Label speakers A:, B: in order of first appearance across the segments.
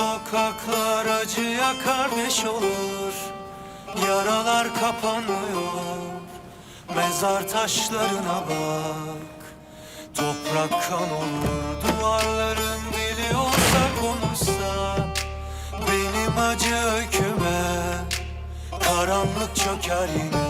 A: sokaklar acıya kardeş olur. Yaralar kapanmıyor Mezar taşlarına bak. Toprak kan olur Duvarların dili olsa konuşsa. Benim acı öyküme Karanlık çöker yine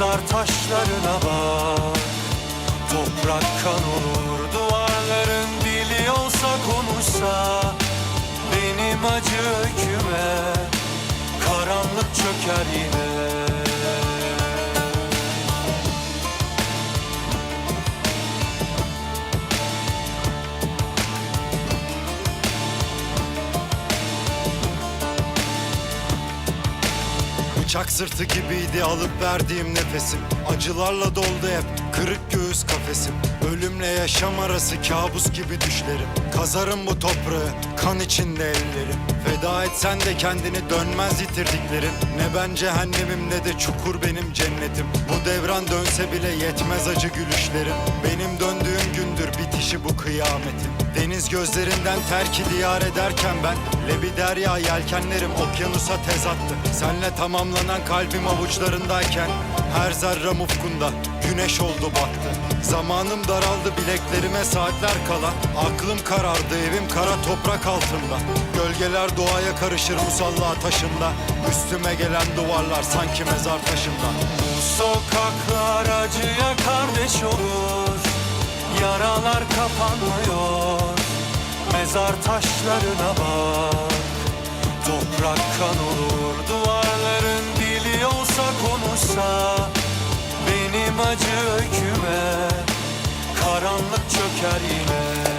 A: Mezar taşlarına bak. Toprak kan olur Duvarların dili olsa konuşsa Benim acı öyküme
B: Bıçak sırtı gibiydi alıp verdiğim nefesim. Acılarla doldu hep kırık göğüs kafesim. Ölümle yaşam arası kabus gibi düşlerim. Kazarım bu toprağı kan içinde ellerim. Feda etsen de kendini dönmez yitirdiklerin Ne ben cehennemim ne de çukur benim cennetim. Bu devran dönse bile yetmez acı gülüşlerim. Benim döndüğüm gündür bitişi bu kıyametin. Deniz gözlerinden terki diyar ederken ben Lebi derya yelkenlerim okyanusa tez attı. Senle tamamlanan kalbim avuçlarındayken Her zerrem ufkunda güneş oldu battı Zamanım daraldı bileklerime saatler kala. Aklım karardı evim kara toprak altında. Gölgeler doğaya karışır musalla taşında. Üstüme gelen duvarlar sanki mezar taşından
A: Bu sokaklar acıya kardeş olur Yaralar kapanmıyor Mezar taşlarına bak. Toprak kan olur Duvarların dili olsa konuşsa. Benim acı öyküme Karanlık çöker yine